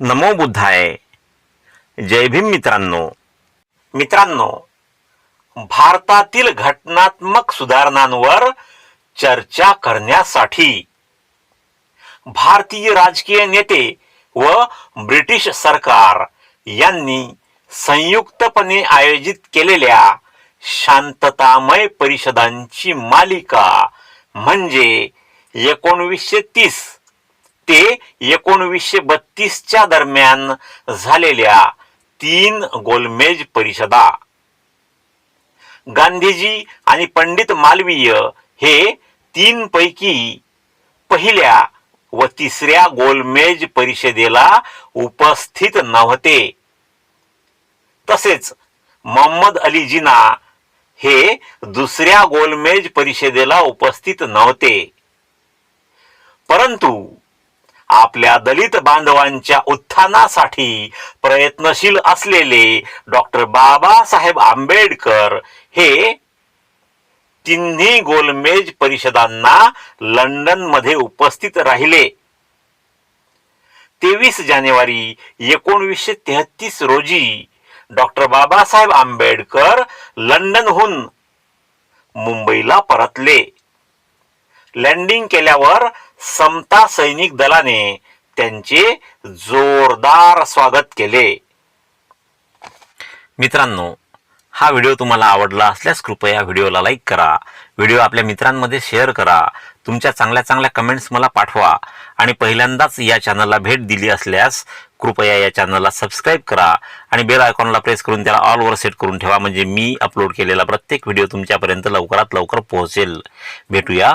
नमो बुद्धाय. जय भीम मित्रांनो. मित्रांनो भारतातील घटनात्मक सुधारणांवर चर्चा करण्यासाठी भारतीय राजकीय नेते व ब्रिटिश सरकार यांनी संयुक्तपणे आयोजित केलेल्या शांततामय परिषदांची मालिका म्हणजे एकोणवीसशे तीस ते एकोणवीसशे बत्तीसच्या दरम्यान झालेल्या तीन गोलमेज परिषदा. गांधीजी आणि पंडित मालवीय हे तीन पैकी पहिल्या व तिसऱ्या गोलमेज परिषदेला उपस्थित नव्हते. तसेच मोहम्मद अली जिना हे दुसऱ्या गोलमेज परिषदेला उपस्थित नव्हते. परंतु आपल्या दलित बांधवांच्या उत्थानासाठी प्रयत्नशील असलेले डॉक्टर बाबासाहेब आंबेडकर हे तिन्ही गोलमेज परिषदांना लंडनमध्ये उपस्थित राहिले. तेवीस जानेवारी एकोणवीसशे तेहतीस रोजी डॉक्टर बाबासाहेब आंबेडकर लंडनहून मुंबईला परतले. लँडिंग केल्यावर समता सैनिक दलाने त्यांचे जोरदार स्वागत केले. मित्रांनो हा व्हिडिओ तुम्हाला आवडला असल्यास कृपया व्हिडिओला लाईक करा. व्हिडिओ आपल्या मित्रांमध्ये शेअर करा. तुमच्या चांगल्या चांगल्या कमेंट्स मला पाठवा. आणि पहिल्यांदाच या चॅनलला भेट दिली असल्यास कृपया या चॅनलला सबस्क्राईब करा. आणि बेल आयकॉनला प्रेस करून त्याला ऑलवर सेट करून ठेवा. म्हणजे मी अपलोड केलेला प्रत्येक व्हिडिओ तुमच्यापर्यंत लवकरात लवकर पोहोचेल. भेटूया